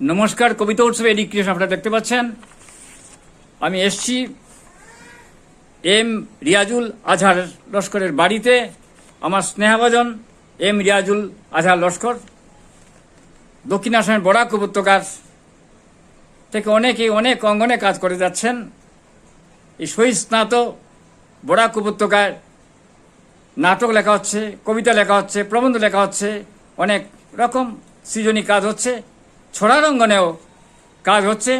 নমস্কার, কবিতা উৎসবে এডি ক্রিয়েশন আপনারা দেখতে পাচ্ছেন। আমি এসছি এম রিয়াজুল আজহার লস্করের বাড়িতে। আমার স্নেহাভাজন এম রিয়াজুল আজহার লস্কর। দক্ষিণ আসামের বরাক উপত্যকার থেকে অনেকে অনেক অঙ্গনে কাজ করে যাচ্ছেন। এই শহীদ স্নাত বরাক উপত্যকায় নাটক লেখা হচ্ছে, কবিতা লেখা হচ্ছে, প্রবন্ধ লেখা হচ্ছে, অনেক রকম সৃজনী কাজ হচ্ছে। ছড়ার অঙ্গনেও কাজ হচ্ছে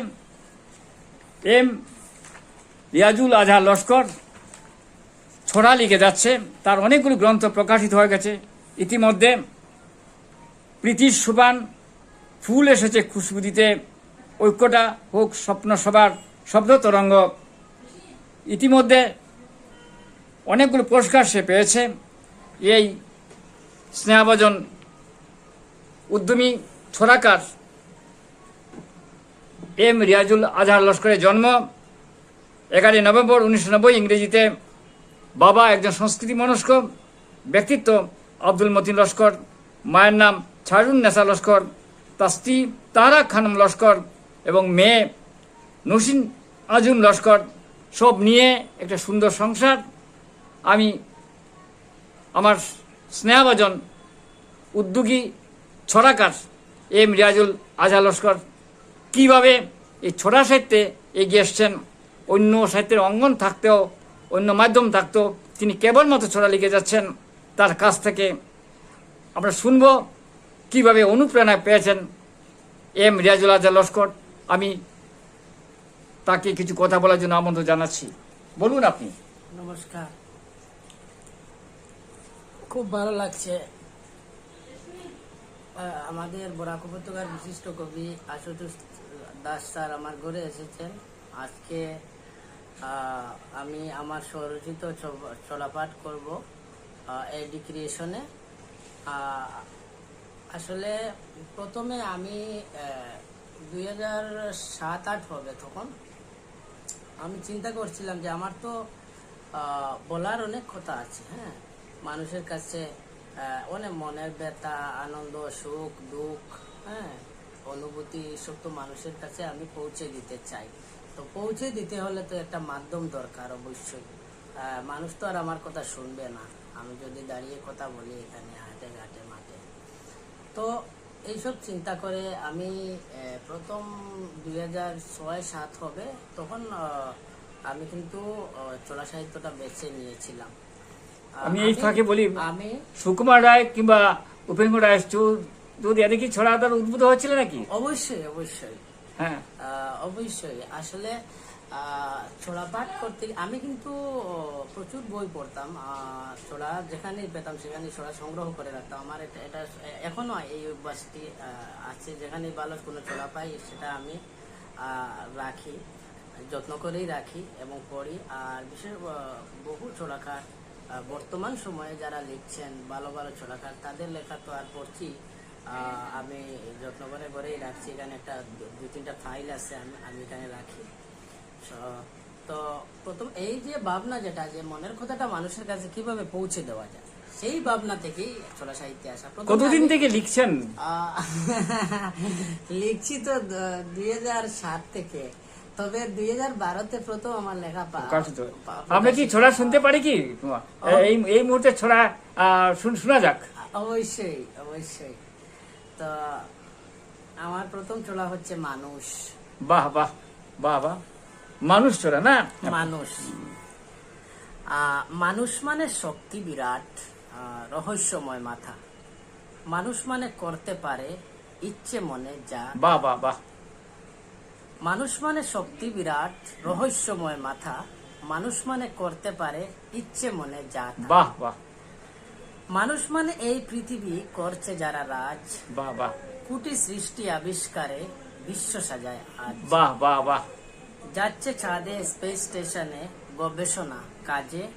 এম রিয়াজুল আজহা লস্কর ছড়া লিখে যাচ্ছে তার অনেকগুলো গ্রন্থ প্রকাশিত হয়ে গেছে ইতিমধ্যে প্রীতির সুবান ফুল এসেছে খুশবু দিতে ঐক্যটা হোক স্বপ্ন সবার শব্দ তরঙ্গ। ইতিমধ্যে অনেকগুলো পুরস্কার সে পেয়েছে। এই স্নেহাভজন উদ্যমী ছড়াকার এম রিয়াজুল আজহার লস্করের জন্ম এগারোই নভেম্বর উনিশশো নব্বই ইংরেজিতে। বাবা একজন সংস্কৃতি মনস্ক, ব্যক্তিত্ব আব্দুল মতিন লস্কর, মায়ের নাম ছাড়ুন নেসা লস্কর, তার স্ত্রী তারা খানম লস্কর এবং মেয়ে নসিন আজুম লস্কর। সব নিয়ে একটা সুন্দর সংসার। আমি আমার স্নেহাভাজন উদ্যোগী ছড়াকার এম রিয়াজুল আজহা লস্কর। কীভাবে এই ছড়া সাহিত্যে এগিয়ে এসছেন? অন্য সাহিত্যের অঙ্গন থাকতেও, অন্য মাধ্যম থাকতেও তিনি কেবলমাত্র ছড়া লিখে যাচ্ছেন তার কাছ থেকে। আমরা শুনব কীভাবে অনুপ্রেরণা পেয়েছেন এম রিয়াজুল আজহা লস্কর। আমি তাকে কিছু কথা বলার জন্য আমন্ত্রণ জানাচ্ছি। বলুন আপনি। নমস্কার। খুব ভালো লাগছে। আমাদের বরাক উপত্যকার বিশিষ্ট কবি আশুতোষ দাস স্যার আমার ঘরে এসেছেন। আজকে আমি আমার স্বরচিত ছড়াপাঠ করব এডি ক্রিয়েশনে আসলে প্রথমে আমি দুই হাজার সাত আট হবে তখন। আমি চিন্তা করছিলাম যে আমার তো বলার অনেক কথা আছে হ্যাঁ। মানুষের কাছে অনেক মনের ব্যথা, আনন্দ, সুখ, দুঃখ হ্যাঁ অনুভূতি, সব তো মানুষের কাছে আমি পৌঁছে দিতে চাই। তো পৌঁছে দিতে হলে তো একটা মাধ্যম দরকার অবশ্যই। মানুষ তো আর আমার কথা শুনবে না। আমি যদি দাঁড়িয়ে কথা বলি এখানে, হাটে ঘাটে, মাঠে। তো এইসব চিন্তা করে আমি প্রথম দুই হাজার ছয় সাত হবে, তখন আমি কিন্তু চোলা সাহিত্যটা বেছে নিয়েছিলাম। আমি এই ফাঁকে বলি আমি সুকুমার রায় কিংবা উপেন্দ্র রায় যদি এদিকে ছড়া তার উদ্ভূত হচ্ছিল নাকি? অবশ্যই অবশ্যই। হ্যাঁ। অবশ্যই। আসলে ছোড়া পাঠ করতে আমি কিন্তু প্রচুর বই পড়তাম। ছোড়া যেখানে পেতাম সেখানে ছোড়া সংগ্রহ করে রাখতাম। আমার এটা এটা এখনও এই অভ্যাসটি আছে। যেখানে ভালো কোনো ছোড়া পাই সেটা আমি রাখি যত্ন করেই রাখি এবং পড়ি। আর বিশেষ বহু ছোড়াকার বর্তমান সময়ে যারা লিখছেন ভালো ভালো ছোড়াকার তাদের লেখা তো আর পড়ছি। আমি যত্ন করে করেই রাখছি এখানে একটা দু- তিনটা ফাইল আছে আমি আমি এখানে রাখি। তো প্রথম এই যে ভাবনা যেটা যে মনের কথাটা মানুষের কাছে কীভাবে পৌঁছে দেওয়া যায় সেই ভাবনা থেকেই ছোলা সাহিত্যে আসা। কতদিন থেকে লিখছেন? লিখছি তো দুই হাজার সাত থেকে। তবে দুই হাজার বারোতে প্রথম আমার লেখা আমরা কি ছড়া শুনতে পারি কি? এই এই মুহূর্তে ছড়া শুন- শোনা যাক। অবশ্যই অবশ্যই। তো আমার প্রথম চলা হচ্ছে মানুষ। বাহ বাহ বাহ বাহ। মানুষ ছড়া না? মানুষ। আহ, মানুষ মানে শক্তি বিরাট আহ, রহস্যময় মাথা। মানুষ মানে করতে পারে ইচ্ছে মনে যা বাহ বাহ বাহ। মানুষ মানে শক্তি বিরাট রহস্যময় মাথা। মানুষ মানে করতে পারে ইচ্ছে মনে যা। বাহ বাহ। মানুষ মানে এই পৃথিবী করছে যারা রাজ। বাহ বাহ। কুটি সৃষ্টি আবিষ্কারে বিশ্ব সাজায় আজ। বাহ বাহ বাহ। যাচ্ছে ছাদে স্পেস স্টেশনে গবেষণা কাজে।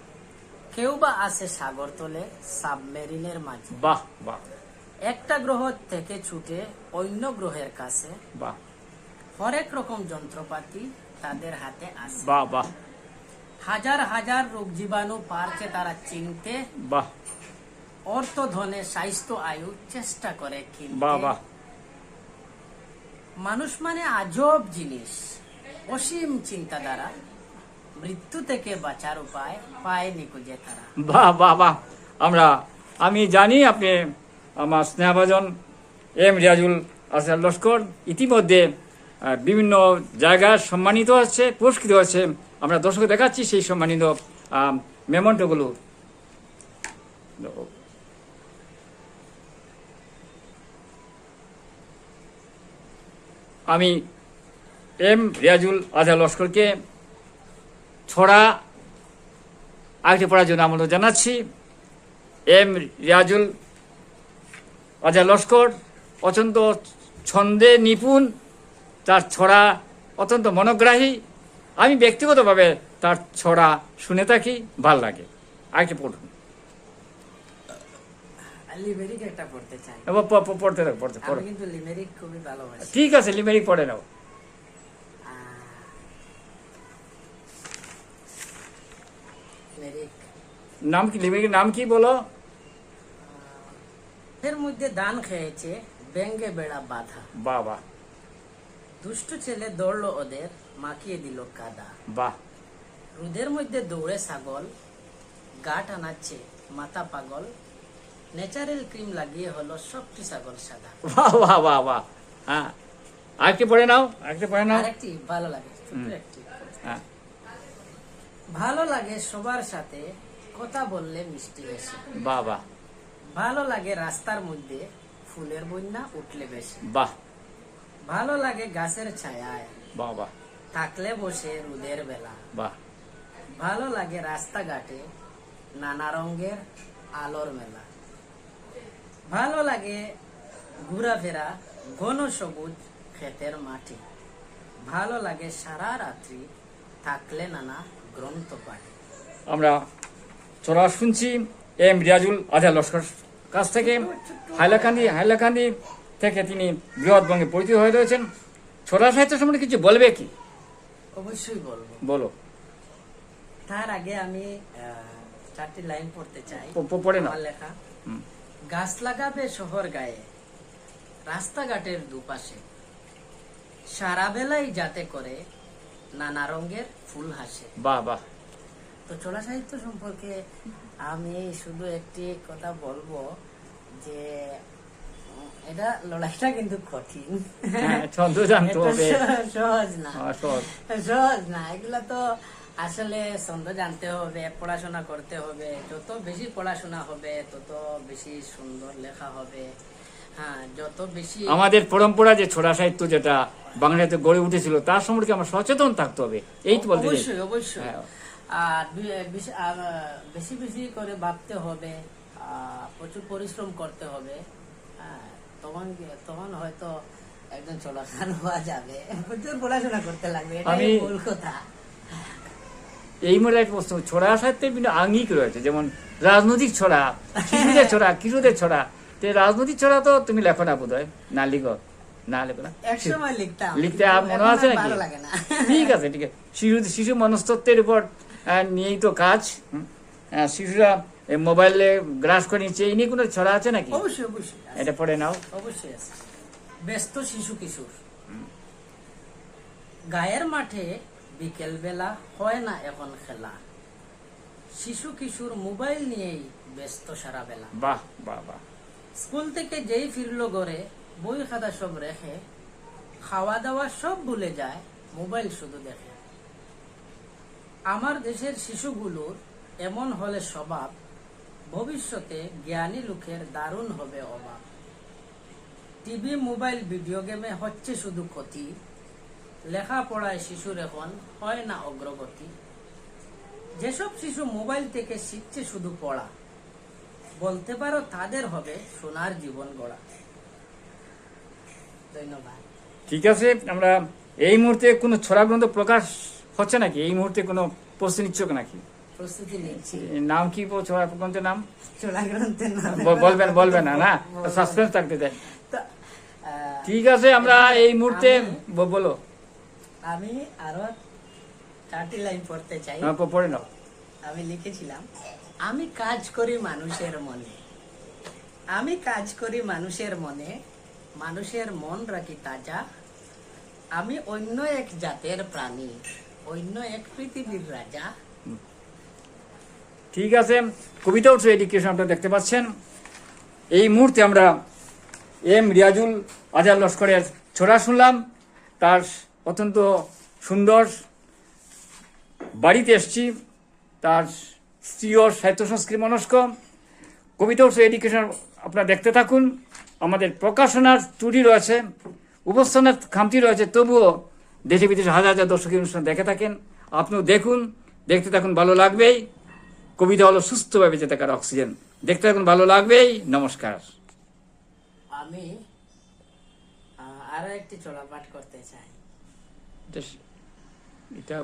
কেউ বা আসে সাগর তলে সাবমেরিনের মাঝে। বাহ বাহ। একটা গ্রহ থেকে ছুটে অন্য গ্রহের কাছে। বাহ। হরেক রকম যন্ত্রপাতি তাদের হাতে আসে বাহ হাজার হাজার রোগ জীবাণু পারছে তারা চিনতে। বাহ। অর্থ ধনে স্বাস্থ্য আয়ু চেষ্টা করে কিনতে। বাহ মানুষ মানে আজব জিনিস। অসীম চিন্তাধারা। মৃত্যু থেকে বাঁচার উপায় পায় নিকুজে তারা। বাহ বাহ বাহ। আমরা আমি জানি আপনি আমার স্নেহভাজন এম রিয়াজুল আসার লস্কর। ইতিমধ্যে বিভিন্ন জায়গায় সম্মানিত হচ্ছে পুরস্কৃত হচ্ছে আমরা দর্শক দেখাচ্ছি সেই সম্মানিত মেমন্টগুলো। আমি এম রিয়াজুল আজহার লস্করকে ছড়া আরেকটি পড়ার জন্য আমন্ত্রণ জানাচ্ছি। এম রিয়াজুল অজয় লস্কর অত্যন্ত ছন্দে নিপুণ তার ছড়া অত্যন্ত মনোগ্রাহী। আমি ব্যক্তিগতভাবে তার ছড়া শুনে থাকি ভালো লাগে। আরেকটি পড়ুন। পড়তে থাকো, পড়তে পড়ো। ঠিক আছে লিমেরিক পড়ে নাও। নাম কি লিমেরিকের নাম কি বলো? এর মধ্যে দান খেয়েছে ব্যঙ্গে বেড়া বাধা। বাবা। দুষ্ট ছেলে দৌড়লো ওদের মাখিয়ে দিল কাদা। বাহ। রোদের মধ্যে দৌড়ে ছাগল গা টানাচ্ছে মাথা পাগল ন্যাচারাল ক্রিম লাগিয়ে হলো সবটি ছাগল সাদা। বাহ বাহ বাহ বাহ। হ্যাঁ। আরেকটি পড়ে নাও আরেকটি পড়ে নাও। আরেকটি ভালো লাগে হ্যাঁ। ভালো লাগে সবার সাথে কথা বললে মিষ্টি বেশি। বাহ বাহ। ভালো লাগে রাস্তার মধ্যে ফুলের বন্যা উঠলে বেশি। বাহ। ভালো লাগে গাছের ছায়ায়। বাহ থাকলে বসে রোদের বেলা। বাহ। ভালো লাগে রাস্তাঘাটে নানা রঙের আলোর মেলা। ভালো লাগে ঘোরাফেরা ঘন সবুজ ক্ষেতের মাটি ভালো লাগে সারা রাত্রি থাকলে নানা গ্রন্থ পাঠে আমরা চড়া শুনছি এম রিয়াজুল আজহা লস্কর কাছ থেকে। হাইলাকান্দি হাইলাকান্দি থেকে তিনি বৃহৎবঙ্গে পরিচিত হয়ে রয়েছেন। ছোড়া সাহিত্য সম্বন্ধে কিছু বলবে কি? অবশ্যই বলব। বলো। তার আগে আমি চারটি লাইন পড়তে চাই। পড়ে আমার লেখা। গাছ লাগাবে শহর গায়ে রাস্তাঘাটের দুপাশে। সারা বেলায় যাতে করে নানা রঙের ফুল হাসে বাহ বাহ। তো চোলা সাহিত্য সম্পর্কে আমি শুধু একটি কথা বলব যে এটা লড়াইটা কিন্তু কঠিন। হ্যাঁ, সহজ না। হ্যাঁ, সহজ। সহজ না এগুলা তো আসলে ছন্দ জানতে হবে পড়াশোনা করতে হবে। যত বেশি পড়াশোনা হবে তত বেশি সুন্দর লেখা হবে। হ্যাঁ যত বেশি আমাদের পরম্পরা যে ছোড়া সাহিত্য যেটা বাংলাতে গড়ে উঠেছিল তার সম্পর্কে আমরা সচেতন থাকতে হবে। এই তো বলতে অবশ্যই অবশ্যই। হ্যাঁ। আর বেশি- বেশি করে ভাবতে হবে প্রচুর পরিশ্রম করতে হবে। হ্যাঁ, তখন তখন হয়তো একজন চলাখান হওয়া যাবে। পড়াশোনা করতে লাগবে এটাই মূল কথা। এই মনে একটা প্রশ্ন ছড়া সাহিত্যের বিভিন্ন আঙ্গিক রয়েছে যেমন রাজনৈতিক ছড়া শিশুদের ছড়া কিশোরদের ছড়া তো রাজনৈতিক ছড়া তো তুমি লেখো না বোধ হয় না লিখো না লেখো না? লিখতে মনে আছে নাকি? ঠিক আছে ঠিক আছে। শিশু শিশু মনস্তত্ত্বের উপর নিয়েই তো কাজ শিশুরা এই মোবাইলে গ্রাস করে নিচ্ছে এই নিয়ে কোনো ছড়া আছে নাকি? অবশ্যই অবশ্যই এটা পড়ে নাও। অবশ্যই আছে। ব্যস্ত শিশু কিশোর। গায়ের মাঠে বিকেল বেলা হয় না এখন খেলা। শিশু কিশোর মোবাইল নিয়েই ব্যস্ত সারা বেলা বাহ বাহ বাহ। স্কুল থেকে যেই ফিরলো ঘরে বই খাতা সব রেখে খাওয়া দাওয়া সব ভুলে যায় মোবাইল শুধু দেখে। আমার দেশের শিশুগুলোর এমন হলে স্বভাব ভবিষ্যতে জ্ঞানী লোকের দারুণ হবে অভাব টিভি, মোবাইল, ভিডিও গেমে হচ্ছে শুধু ক্ষতি। লেখাপড়ায় শিশুর এখন হয় না অগ্রগতি। যেসব শিশু মোবাইল থেকে শিখছে শুধু পড়া, বলতে পারো তাদের হবে সোনার জীবন গড়া। ধন্যবাদ। ঠিক আছে, আমরা এই মুহূর্তে কোনো ছড়া গ্রন্থ প্রকাশ হচ্ছে নাকি? এই মুহূর্তে কোনো প্রস্তুতি নিচ্ছ নাকি? প্রস্তুতি নিচ্ছি। নাম কি বল- ছড়া গ্রন্থের নাম? চোলা গ্রন্থের নাম। বলবেন বলবেন না না? সাসপেন্স থাকতে আহ, ঠিক আছে আমরা এই মুহূর্তে বলো। আমি আরও চারটি লাইন পড়তে চাই। হ্যাঁ, পড়ে নাও। আমি লিখেছিলাম আমি কাজ করি মানুষের মনে। আমি কাজ করি মানুষের মনে। মানুষের মন রাখি তাজা। আমি অন্য এক জাতের প্রাণী অন্য এক পৃথিবীর রাজা। ঠিক আছে কবিতা উৎসব এডুকেশন আপনারা দেখতে পাচ্ছেন। এই মুহূর্তে আমরা এম রিয়াজুল আজাদ লস্করের ছোড়া শুনলাম। তার অত্যন্ত সুন্দর বাড়িতে এসছি। তার স্ত্রীও সাহিত্য সংস্কৃতি মনস্ক। কবিতা উৎসব এডুকেশন আপনারা দেখতে থাকুন। আমাদের প্রকাশনার ত্রুটি রয়েছে, উপস্থানের খামতি রয়েছে, তবুও দেশে বিদেশে হাজার হাজার দর্শক এই অনুষ্ঠান দেখে থাকেন। আপনিও দেখুন, দেখতে থাকুন, ভালো লাগবেই। কবিতা হলো সুস্থভাবে যেতে থাকার অক্সিজেন। দেখতে এখন ভালো লাগবেই। নমস্কার। আমি আরও একটি চলা পাঠ করতে চাই। এটা